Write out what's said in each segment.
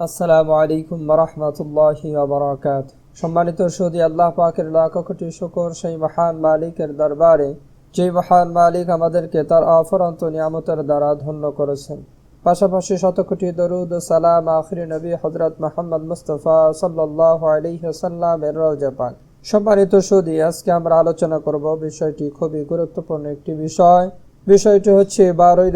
আসসালামু আলাইকুম রহমতুল্লাহি বারাকাত সম্মানিত সৌদি আল্লাহ পাকের লাখ কোটি শুকর সেই মহান মালিকের দরবারে যে মহান মালিক আমাদেরকে তার অফরন্ত নিয়ামতের দ্বারা ধন্য করেছেন। পাশাপাশি শত কোটি দরুদ সালাম আখরি নবী হজরত মোহাম্মদ মুস্তফা সাল্লাহ আলহিহাসাল্লামের রওজা পাক। সম্মানিত সৌদি, আজকে আমরা আলোচনা করব বিষয়টি খুবই গুরুত্বপূর্ণ একটি বিষয় বিষয়টি হচ্ছে বারোই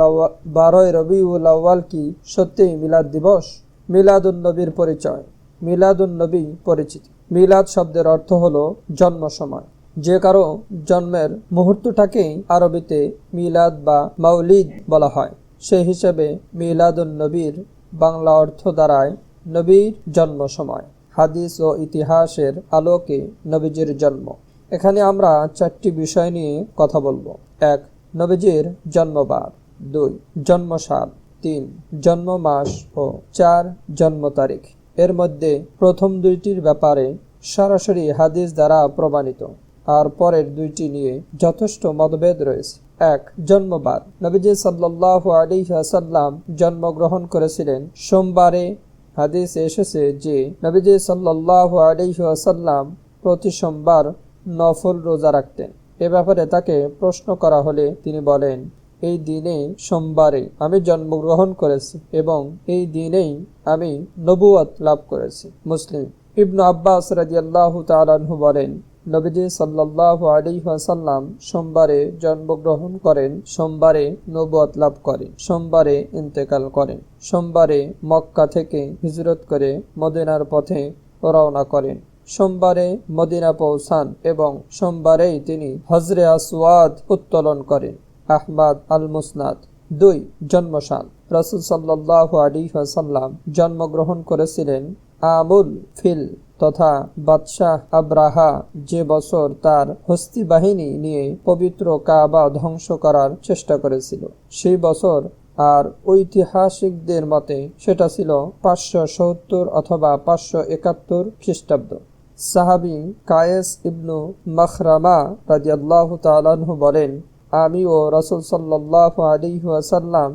আউয়া- বারোই রবিউল আউ্য়াল কি সত্যিই মিলাদ দিবস? মিলাদুন নবীর পরিচয়। মিলাদুন নবী পরিচিতি। মিলাদ শব্দের অর্থ হলো জন্ম সময়। যে কারও জন্মের মুহূর্তটাকেই আরবিতে মিলাদ বা মাউলিদ বলা হয়। সেই হিসেবে মিলাদুন নবীর বাংলা অর্থ দ্বারায় নবীর জন্ম সময়। হাদিস ও ইতিহাসের আলোকে নবীজির জন্ম। এখানে আমরা চারটি বিষয় নিয়ে কথা বলব। এক নবীজির জন্মবার। দুই, জন্মসাল। তিন জন্ম মাস ও চার জন্ম তারিখ এর মধ্যে প্রথম দুইটির ব্যাপারে সরাসরি হাদিস দ্বারা প্রমাণিত। আর পরের দুইটি নিয়ে যথেষ্ট মতভেদ রয়েছে। এক, জন্মবার। নবীজি সাল্লাহ আলিহাসাল্লাম জন্মগ্রহণ করেছিলেন সোমবারে। হাদিস এসেছে যে নবীজি সাল্লাহ আলিহাসাল্লাম প্রতি সোমবার নফল রোজা রাখতেন। এ ব্যাপারে তাকে প্রশ্ন করা হলে তিনি বলেন, এই দিনে সোমবারে আমি জন্মগ্রহণ করেছি এবং এই দিনেই আমি নবুয়ত লাভ করেছি। মুসলিম ইবনু আব্বাস রাজিয়াল্লাহু তালাহু বলেন, নবীজি সাল্লাহ আলিহাসাল্লাম সোমবারে জন্মগ্রহণ করেন, সোমবারে নবুয়ত লাভ করেন, সোমবারে ইন্তেকাল করেন, সোমবারে মক্কা থেকে হিজরত করে মদিনার পথে রওনা করেন। সোমবারে মদিনা পৌঁছান এবং সোমবারেই তিনি হজরে আসওয়াদ উত্তোলন করেন, আহমাদ আল মুসনাদ দুই, জন্মসাল। রসুল সাল্লাহ আলী জন্মগ্রহণ করেছিলেন আমুল ফিল তথা বাদশাহ আব্রাহা। যে বছর তার হস্তি বাহিনী নিয়ে পবিত্র কাবা ধ্বংস করার চেষ্টা করেছিল, সেই বছর আর ঐতিহাসিকদের মতে সেটা ছিল পাঁচশো সত্তর অথবা পাঁচশো একাত্তর খ্রিস্টাব্দ। সাহাবি কায়েস ইবনু মখরামা রাজিয়াল্লাহ তালাহু বলেন, আমি ও রসুল সাল্লাহ আলিহাসাল্লাম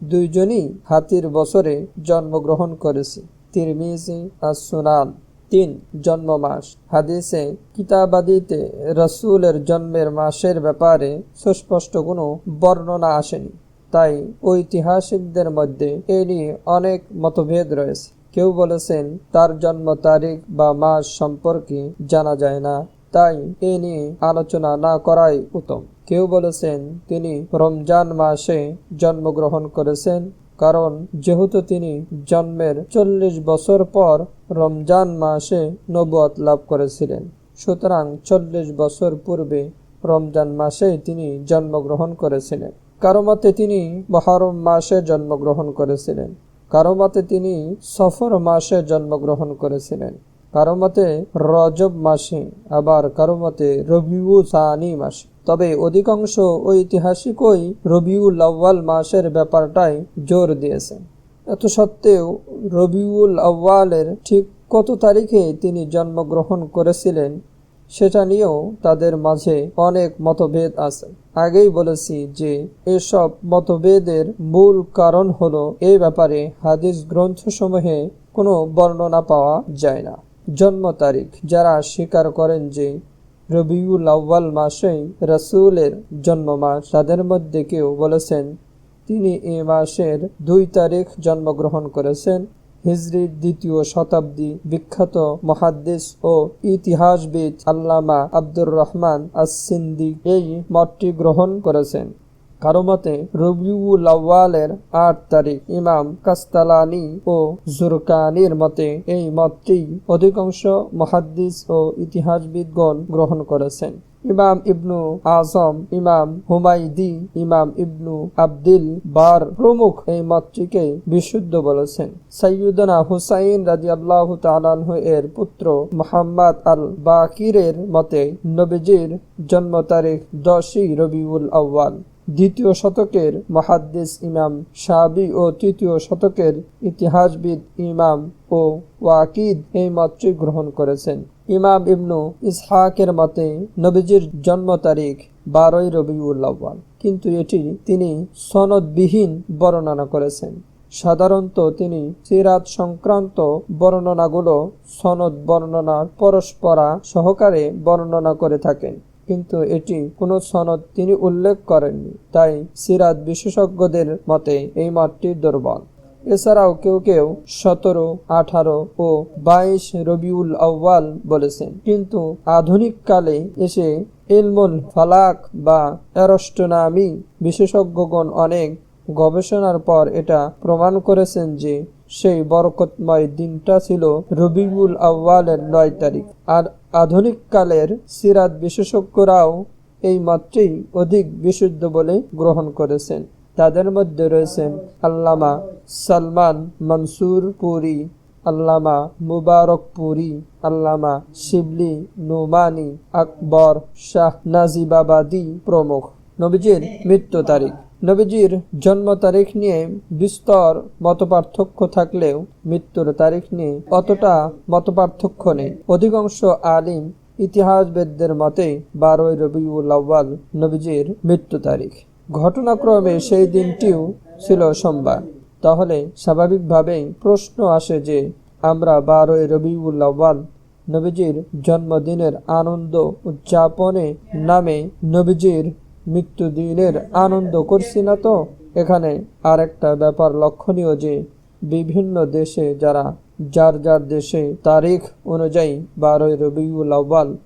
দুইজনই হাতির বছরে জন্মগ্রহণ করেছি। তিরমিজি আর সুনান তিন জন্ম মাস হাদিসে কিতাবাদিতে রসুলের জন্মের মাসের ব্যাপারে সুস্পষ্ট কোনো বর্ণনা আসেনি। তাই ঐতিহাসিকদের মধ্যে এ নিয়ে অনেক মতভেদ রয়েছে। কেউ বলেছেন, তার জন্ম তারিখ বা মাস সম্পর্কে জানা যায় না, তাই এ নিয়ে আলোচনা না করাই উত্তম। কেউ বলেছেন, তিনি রমজান মাসে জন্মগ্রহণ করেছেন, কারণ যেহেতু তিনি জন্মের চল্লিশ বছর পর রমজান মাসে নবুয়ত লাভ করেছিলেন। সুতরাং চল্লিশ বছর পূর্বে রমজান মাসে তিনি জন্মগ্রহণ করেছিলেন। কারও মতে তিনি মহরম মাসে জন্মগ্রহণ করেছিলেন। কারও মতে তিনি সফর মাসে জন্মগ্রহণ করেছিলেন, কারও মতে রজব মাসে, আবার কারও মতে রবিউ সানি মাসে। তবে অধিকাংশ ঐতিহাসিকই রবিউল আউ্য়াল মাসের ব্যাপারটাই জোর দিয়েছেন এত সত্ত্বেও রবিউল আউ্য়ালের ঠিক কত তারিখে তিনি জন্মগ্রহণ করেছিলেন সেটা নিয়েও তাদের মাঝে অনেক মতভেদ আছে। আগেই বলেছি যে, এসব মতভেদের মূল কারণ হলো এ ব্যাপারে হাদিস গ্রন্থসমূহে কোনো বর্ণনা পাওয়া যায় না। জন্ম তারিখ, যারা স্বীকার করেন যে রবিউল আউ্বাল মাসেই রসুলের জন্ম মাস, তাদের মধ্যে কেউ বলেছেন, তিনি এ মাসের দুই তারিখ জন্মগ্রহণ করেছেন। হিজরির দ্বিতীয় শতাব্দী বিখ্যাত মহাদ্দেশ ও ইতিহাসবিদ আল্লামা আব্দুর রহমান আসিন্দি এই মতটি গ্রহণ করেছেন। কারও মতে, রবিউল আউ্বালের আট তারিখ ইমাম কাস্তালানি ও জুরকানির মতে এই মতটি অধিকাংশ মহাদ্দিস ও ইতিহাসবিদগণ গ্রহণ করেছেন। ইমাম ইবনু আজম, ইমাম হুমাইদি ইমাম ইবনু আব্দিল বার প্রমুখ এই মতটিকে বিশুদ্ধ বলেছেন। সৈয়দনা হুসাইন রাজি আল্লাহ তালাহ এর পুত্র মোহাম্মদ আল বাকিরের মতে নবীজির জন্ম তারিখ দশই রবিউল আউ্য়াল। দ্বিতীয় শতকের মহাদ্দিস ইমাম সাবি ও তৃতীয় শতকের ইতিহাসবিদ ইমাম ও ওয়াকিদ এই মতটি গ্রহণ করেছেন। ইমাম ইবনু ইসহাকের মতে, নবীজির জন্ম তারিখ বারোই রবিউল আউ্য়াল। কিন্তু এটি তিনি সনদবিহীন বর্ণনা করেছেন। সাধারণত তিনি সিরাত সংক্রান্ত বর্ণনাগুলো সনদ বর্ণনার পরস্পরা সহকারে বর্ণনা করে থাকেন। কিন্তু এটি কোনো সনদ তিনি উল্লেখ করেননি। তাই সিরাত বিশেষজ্ঞদের মতে এই মতটি দুর্বল। এছাড়াও কেউ কেউ সতেরো, আঠারো ও বাইশ রবিউল আউ্বাল বলেছেন। কিন্তু আধুনিক কালে এসে ইলমুল ফালাক বা অ্যারস্টোনামি বিশেষজ্ঞগণ অনেক গবেষণার পর এটা প্রমাণ করেছেন যে সেই বরকতময় দিনটা ছিল রবিউল আউ্বালের নয় তারিখ। আর আধুনিক কালের সিরাত বিশেষজ্ঞরাও এই মাত্রেই অধিক বিশুদ্ধ বলে গ্রহণ করেছেন। তাদের মধ্যে রয়েছেন আল্লামা সালমান মনসুর পুরী, আল্লামা মুবারক পুরী, আল্লামা শিবলি নোমানি আকবর শাহ নাজিবাবাদি প্রমুখ। নবীজির মৃত্যু তারিখ। নবীজির জন্ম তারিখ নিয়ে বিস্তর মতপার্থক্য থাকলেও মৃত্যুর তারিখ নিয়ে অতটা মতপার্থক্য নেই। অধিকাংশ আলিম ইতিহাসবেদদের মতে বারোই রবিউল আউ্বাল নবীজির মৃত্যু তারিখ। ঘটনাক্রমে সেই দিনটিও ছিল সোমবার। তাহলে স্বাভাবিকভাবেই প্রশ্ন আসে যে, আমরা বারোই রবিউল নবীজির জন্মদিনের আনন্দ উদযাপনে নামে নবীজির মৃত্যুদিনের আনন্দ করছি না তো? এখানে আরেকটা ব্যাপার লক্ষণীয় যে, বিভিন্ন দেশে যারা, যার যার দেশে তারিখ অনুযায়ী বারোই রবিউল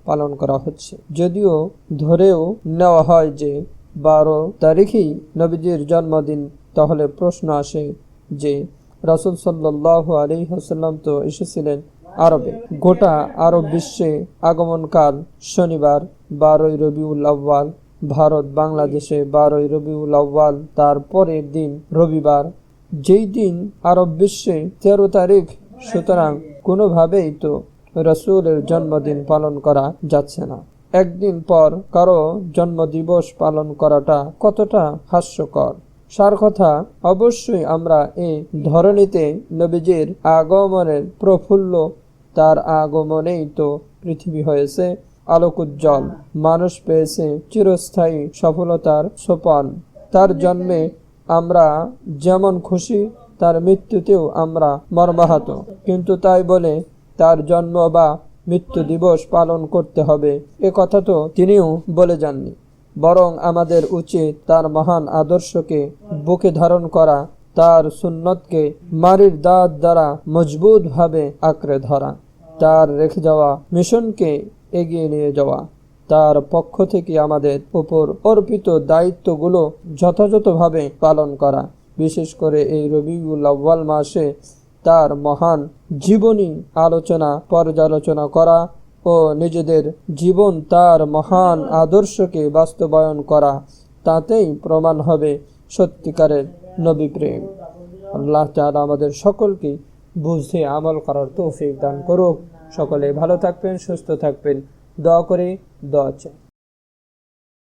পালন করা হচ্ছে। যদিও ধরেও নেওয়া হয় যে বারো তারিখই নবীজির জন্মদিন। তাহলে প্রশ্ন আসে যে, রাসুল সাল্লাহ আলী হাসাল্লাম তো এসেছিলেন আরবে। গোটা আরব বিশ্বে আগমনকাল শনিবার, বারোই রবিউল আউ্বাল ভারত, বাংলাদেশে বারোই রবিউল আউ্বাল তার পরের দিন রবিবার। যেই দিন আরব বিশ্বে তেরো তারিখ, সুতরাং কোনোভাবেই তো রসুলের জন্মদিন পালন করা যাচ্ছে না। একদিন পর কারও জন্মদিবস পালন করাটা কতটা হাস্যকর। সার কথা, অবশ্যই আমরা এই ধরনীতে নবীজির আগমনের প্রফুল্ল, তার আগমনেই তো পৃথিবী হয়েছে আলোকোজ্জ্বল। মানুষ পেয়েছে চিরস্থায়ী সফলতার সোপান। তার জন্মে আমরা যেমন খুশি, তার মৃত্যুতেও আমরা মর্মাহত। কিন্তু তাই বলে তার জন্ম বা মৃত্যু দিবস পালন করতে হবে। এ কথা তো তিনিও বলে যাননি। বরং আমাদের উচিত তার মহান আদর্শকে বুকে ধারণ করা, তার সুন্নতকে মারির দাঁত দ্বারা মজবুতভাবে আঁকড়ে ধরা, তার রেখে যাওয়া মিশনকে এগিয়ে নিয়ে যাওয়া, তার পক্ষ থেকে আমাদের উপর অর্পিত দায়িত্বগুলো যথাযথভাবে পালন করা। বিশেষ করে এই রবিউল আউ্বাল মাসে তার মহান জীবনী আলোচনা, পর্যালোচনা করা ও নিজেদের জীবন তার মহান আদর্শকে বাস্তবায়ন করা, তাতেই প্রমাণ হবে সত্যিকারের নবী প্রেম আল্লাহ তাআলা আমাদের সকলকে বুঝে আমল করার তৌফিক দান করুক। সকলে ভালো থাকবেন, সুস্থ থাকবেন। দোয়া করে দোয়া চাই।